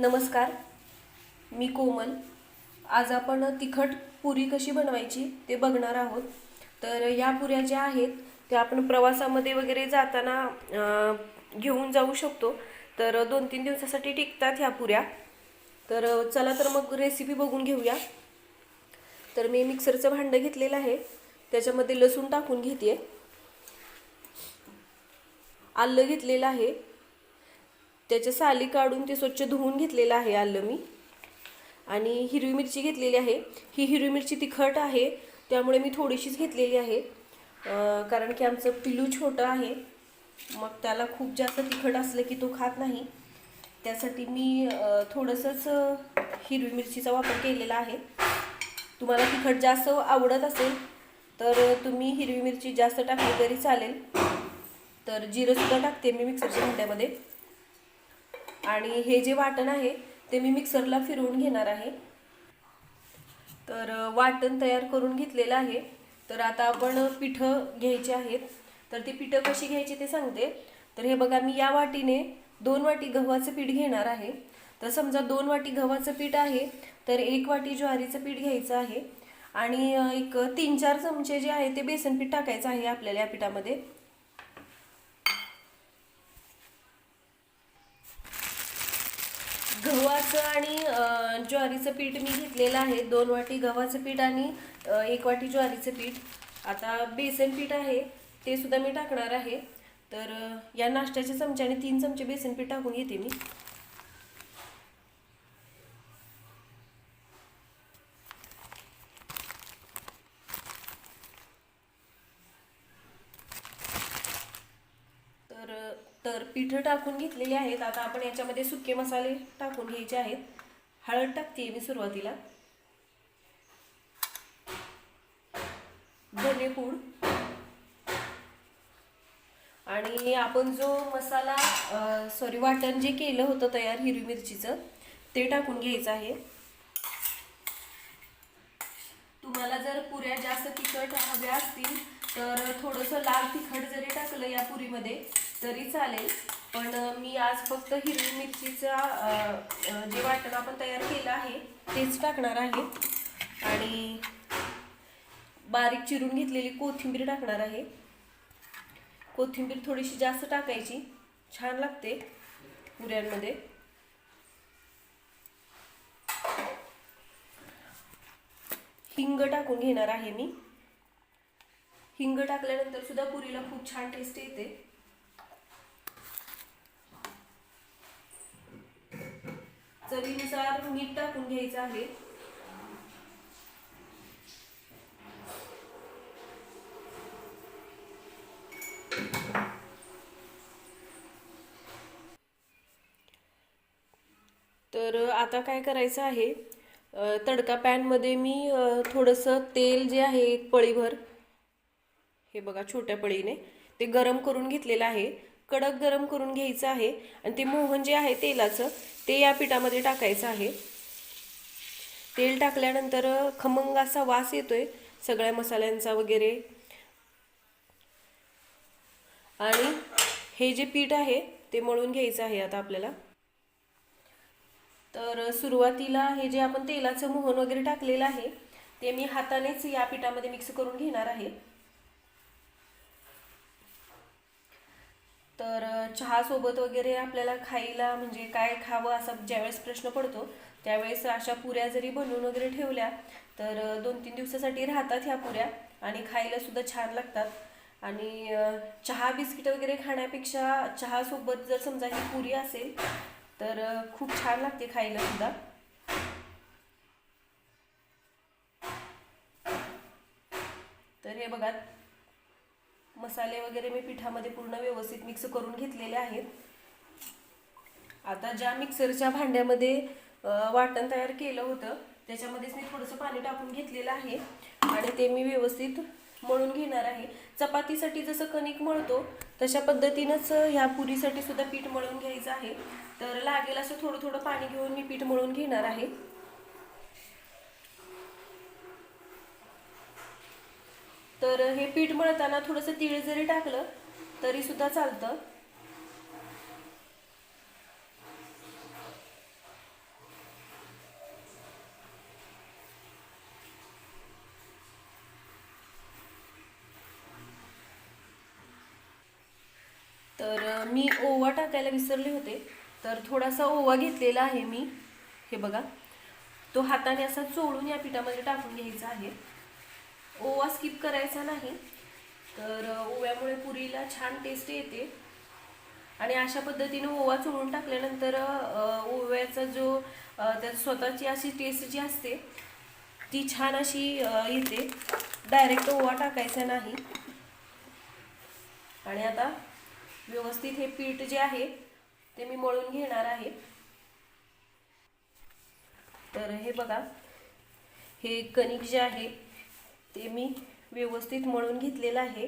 नमस्कार मी कोमल. आज आपण तिखट पुरी कशी बनवायची ते बघणार आहोत. तर या पुऱ्या ज्या आहेत त्या आपण प्रवासामध्ये वगैरे जाताना घेऊन जाऊ शकतो. तर दोन तीन दिवसासाठी टिकतात ह्या पुऱ्या. तर चला तर मग रेसिपी बघून घेऊया. तर मी मिक्सरचं भांडं घेतलेलं आहे. त्याच्यामध्ये लसूण टाकून घेते आलं घेतलेलं आहे. त्याच्या साली काढून ते स्वच्छ धुवून घेतलेलं आहे आलं मी. आणि हिरवी मिरची घेतलेली आहे. ही हिरवी मिरची तिखट आहे. त्यामुळे मी थोडीशीच घेतलेली आहे. कारण की आमचं पिलू छोटं आहे. मग त्याला खूप जास्त तिखट असलं की तो खात नाही. त्यासाठी मी थोडंसंच हिरवी मिरचीचा वापर केलेला आहे. तुम्हाला तिखट जास्त आवडत असेल तर तुम्ही हिरवी मिरची जास्त टाकली तरी चालेल. तर जिरंसुद्धा टाकते मी मिक्सरच्या भांड्यामध्ये. आणि हे जे वाटण आहे ते मी मिक्सरला फिरवून घेणार आहे. तर वाटण तयार करून घेतलेलं आहे. तर आता आपण पिठं घ्यायची आहेत. तर ती पिठं कशी घ्यायची ते सांगते. तर हे बघा मी या वाटीने दोन वाटी गव्हाचं पीठ घेणार आहे. तर समजा दोन वाटी गव्हाचं पीठ आहे तर एक वाटी ज्वारीचं पीठ घ्यायचं आहे. आणि एक तीन चार चमचे जे आहे ते बेसन पीठ टाकायचं आहे आपल्याला या पिठामध्ये. गव्हाचं आणि ज्वारीचं पीठ मी घेतलेलं आहे. दोन वाटी गव्हाचं पीठ आणि एक वाटी ज्वारीचं पीठ. आता बेसन पीठ आहे ते सुद्धा मी टाकणार आहे. तर या नाश्त्याच्या चमच्याने तीन चमचे बेसन पीठ टाकून घेते मी तर तर पिठं टाकून घेतलेली आहेत. आता आपण याच्यामध्ये सुके मसाले टाकून घ्यायचे आहेत. हळद टाकते मी सुरुवातीला. धनेपूड आणि आपण जो मसाला सॉरी वाटण जे केलं होतं तयार हिरवी मिरचीचं ते टाकून घ्यायचं आहे. तुम्हाला जर पुऱ्या जास्त तिखट हव्या असतील तर थोडंसं लाल तिखट जरी टाकलं या पुरीमध्ये तरी चालेल. पण मी आज फक्त हिरवी मिरचीचा जे वाटण आपण तयार केलं आहे तेच टाकणार आहे. आणि बारीक चिरून घेतलेली कोथिंबीर टाकणार आहे. कोथिंबीर थोडीशी जास्त टाकायची. छान लागते पुऱ्यांमध्ये. हिंग टाकून घेणार आहे मी. हिंग टाकल्यानंतर सुद्धा पुरीला खूप छान टेस्ट येते. चवीनुसार मीठ टाकून घ्यायचं आहे. तर आता काय करायचं आहे? तडका पॅनमध्ये मी थोडंसं तेल जे आहे एक पळीभर हे बघा छोट्या पळीने ते गरम करून घेतलेलं आहे. कडक गरम करून घ्यायचं आहे आणि ते मोहन जे आहे तेलाचं ते या पिठामध्ये टाकायचं आहे. तेल टाकल्यानंतर खमंग असा वास येतोय सगळ्या मसाल्यांचा वगैरे. आणि हे जे पीठ आहे ते मळून घ्यायचं आहे आता आपल्याला. तर सुरुवातीला हे जे आपण तेलाचं मोहन वगैरे टाकलेलं आहे ते मी हातानेच या पिठामध्ये मिक्स करून घेणार आहे. तर चहासोबत वगैरे आपल्याला खायला म्हणजे काय खावं असा ज्यावेळेस प्रश्न पडतो त्यावेळेस अशा पुऱ्या जरी बनवून वगैरे ठेवल्या तर दोन तीन दिवसासाठी राहतात ह्या पुऱ्या आणि खायला सुद्धा छान लागतात. आणि चहा बिस्किट वगैरे खाण्यापेक्षा चहासोबत जर समजा ही पुरी असेल तर खूप छान लागते खायला सुद्धा. तर हे बघा मसाले वगैरे मी पिठामध्ये पूर्ण व्यवस्थित मिक्स करून घेतलेले आहेत. आता ज्या मिक्सरच्या भांड्यामध्ये वाटण तयार केलं होतं त्याच्यामध्येच मी थोडंसं पाणी टाकून घेतलेलं आहे आणि ते मी व्यवस्थित मळून घेणार आहे. चपातीसाठी जसं कणिक मळतो तशा पद्धतीनंच ह्या पुरीसाठी सुद्धा पीठ मळून घ्यायचं आहे. तर लागेल असं थोडं थोडं पाणी घेऊन मी पीठ मळून घेणार आहे. तर हे पीठ मळताना थोडंसं तीळ जरी टाकलं तरी सुद्धा चालतं. तर मी ओवा टाकायला विसरले होते. तर थोडासा ओवा घेतलेला आहे मी. हे बघा. तो हाताने असा चोळून या पिठामध्ये टाकून घ्यायचा आहे. ओवा स्किप करायचा नाही तर ओव्यामुळे पुरीला छान टेस्ट येते. आणि अशा पद्धतीने ओवा चोळून टाकल्यानंतर ओव्याचा जो त्या स्वतःची अशी टेस्ट जी असते ती छान अशी येते. डायरेक्ट ओवा टाकायचा नाही. आणि आता व्यवस्थित हे पीठ जे आहे ते मी मळून घेणार आहे. तर हे बघा हे कणिक जे आहे ते मी व्यवस्थित मळून घेतलेलं आहे.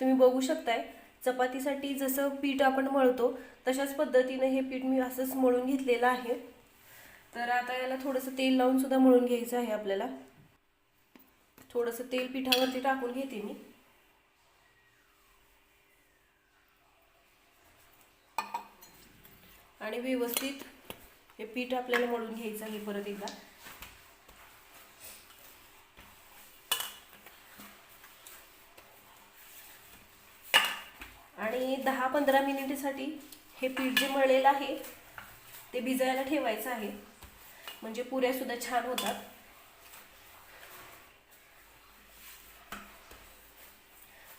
तुम्ही बघू शकताय चपातीसाठी जसं पीठ आपण मळतो तशाच पद्धतीने हे पीठ मी असंच मळून घेतलेलं आहे. तर आता याला थोडंसं तेल लावून सुद्धा मळून घ्यायचं आहे आपल्याला. थोडंसं तेल पिठावरती टाकून घेते मी. आणि व्यवस्थित हे पीठ आपल्याला मळून घ्यायचं आहे परत एकदा. आणि दहा पंधरा मिनिटेसाठी हे पीठ जे मळलेलं आहे ते भिजायला ठेवायचं आहे. म्हणजे पुऱ्यासुद्धा छान होतात.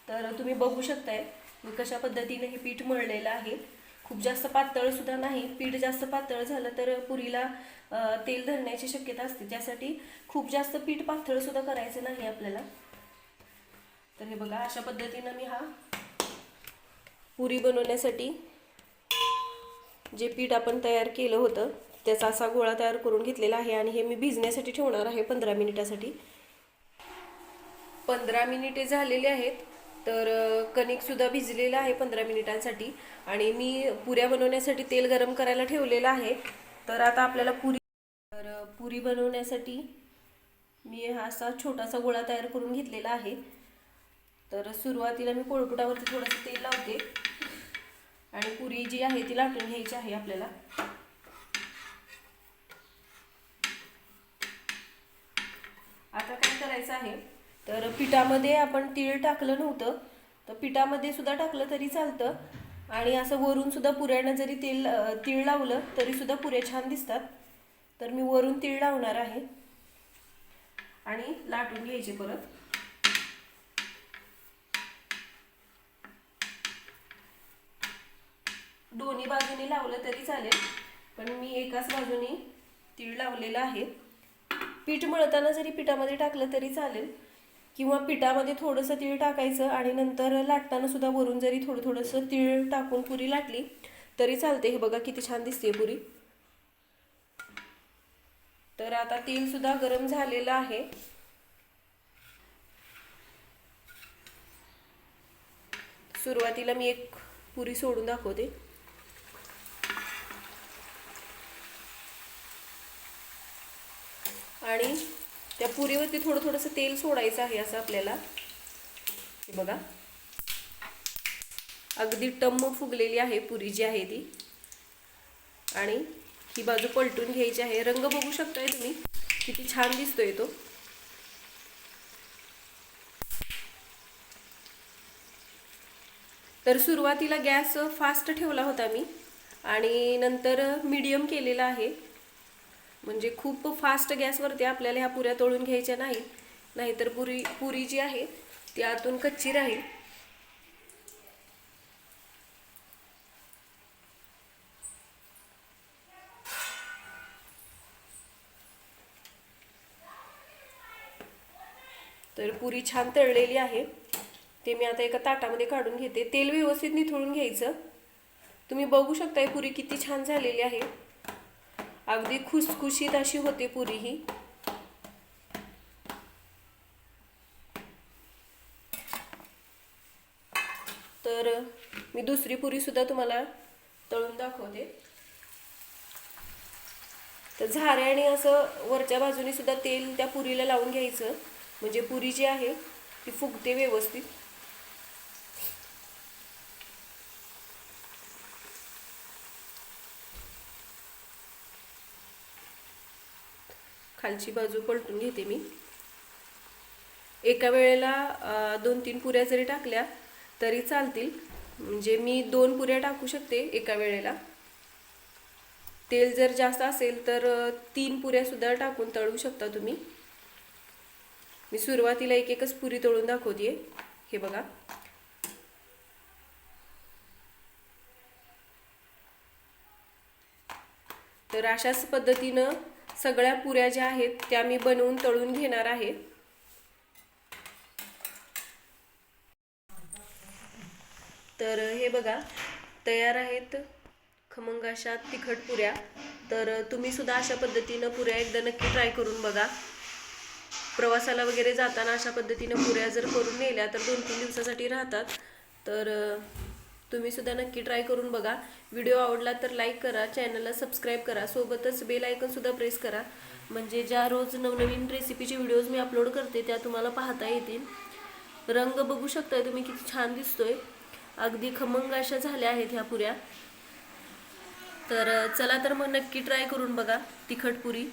तर तुम्ही बघू शकताय मी कशा पद्धतीने हे पीठ मळलेलं आहे. खूप जास्त पातळ सुद्धा नाही. पीठ जास्त पातळ झालं तर पुरीला तेल धरण्याची शक्यता असते. त्यासाठी खूप जास्त पीठ पातळ सुद्धा करायचं नाही आपल्याला. तर हे बघा अशा पद्धतीनं मी हा पुरी बनवण्यासाठी जे पीठ आपण तयार केलं होतं त्याचा असा गोळा तयार करून घेतलेला आहे आणि हे मी भिजण्यासाठी ठेवणार आहे पंधरा मिनिटासाठी. पंधरा मिनिटे झालेले आहेत तर कणिकसुद्धा भिजलेलं आहे पंधरा मिनिटांसाठी. आणि मी पुऱ्या बनवण्यासाठी तेल गरम करायला ठेवलेलं आहे. तर आता आपल्याला पुरी तर पुरी बनवण्यासाठी मी हा असा छोटासा गोळा तयार करून घेतलेला आहे. तर सुरुवातीला मी पोळपुटावरती थोडंसं तेल लावते. आणि पुरी जी आहे ती लाटून घ्यायची आहे आपल्याला. आता काय करायचं आहे? तर पिठामध्ये आपण तीळ टाकलं नव्हतं. तर पिठामध्ये सुद्धा टाकलं तरी चालतं. आणि असं वरून सुद्धा पुऱ्यानं जरी तेल तीळ लावलं तरी सुद्धा पुऱ्या छान दिसतात. तर मी वरून तीळ लावणार आहे. आणि लाटून घ्यायचे परत. दोन्ही बाजूनी लावलं तरी चालेल. पण मी एकाच बाजूने तीळ लावलेलं आहे. पीठ मळताना जरी पिठामध्ये टाकलं तरी चालेल. किंवा पिठामध्ये थोडंसं तीळ टाकायचं आणि नंतर लाटताना सुद्धा वरून जरी थोडं थोडंसं तीळ टाकून पुरी लाटली तरी चालते. हे बघा किती छान दिसते पुरी. तर आता तेल सुद्धा गरम झालेलं आहे. सुरुवातीला मी एक पुरी सोडून दाखवते. आणि त्या पुरीवरती थोडं थोडंसं तेल सोडायचं आहे असं आपल्याला. हे बघा. अगदी टम्म फुगलेली आहे पुरी जी आहे ती. आणि ही बाजू पलटून घ्यायची आहे. रंग बघू शकताय तुम्ही? किती छान दिसतोय तो. तर सुरुवातीला गॅस फास्ट ठेवला होता मी. आणि नंतर मीडियम केलेला आहे. म्हणजे खूप फास्ट गॅसवरती आपल्याला ह्या पुऱ्या तळून घ्यायच्या नाहीत. नाहीतर पुरी पुरी जी आहे ती आतून कच्ची राहील. तर पुरी छान तळलेली आहे. ते मी आता एका ताटामध्ये काढून घेते. तेल व्यवस्थित निथळून घ्यायचं. तुम्ही बघू शकताय पुरी किती छान झालेली आहे. अगदी खुसखुशीत अशी होते पुरी ही. तर मी दुसरी पुरी सुद्धा तुम्हाला तळून दाखवते. तर झाऱ्याने असं वरच्या बाजूने सुद्धा तेल त्या पुरीला लावून घ्यायचं. म्हणजे पुरी जी आहे ती फुगते व्यवस्थित. खालची बाजू पलटून घेते मी. एका वेळेला दोन तीन पुऱ्या जरी टाकल्या तरी चालतील. म्हणजे मी दोन पुऱ्या टाकू शकते एका वेळेला. तेल जर जास्त असेल तर तीन पुऱ्या सुद्धा टाकून तळू शकता तुम्ही. मी सुरुवातीला एक एकच पुरी तळून दाखवते हे बघा. तर अशाच पद्धतीनं सगळ्या पुऱ्या ज्या आहेत त्या मी बनवून तळून घेणार आहे. तर हे बघा तयार आहेत खमंग अशा तिखट पुऱ्या. तर तुम्ही सुद्धा अशा पद्धतीनं पुऱ्या एकदा नक्की ट्राय करून बघा. प्रवासाला वगैरे जाताना अशा पद्धतीनं पुऱ्या जर करून नेल्या तर दोन तीन दिवसासाठी राहतात. तर तुम्ही सुद्धा नक्की ट्राय करून बघा. व्हिडिओ आवडला तर लाईक करा चॅनलला सबस्क्राईब करा. सोबतच बेल आयकन सुद्धा प्रेस करा. म्हणजे ज्या रोज नवनवीन रेसिपीचे व्हिडिओज मी अपलोड करते त्या तुम्हाला पाहता येतील. रंग बघू शकताय तुम्ही किती छान दिसतोय. अगदी खमंग अशा झाल्या आहेत ह्या पुऱ्या. तर चला तर मग नक्की ट्राय करून बघा तिखट पुरी.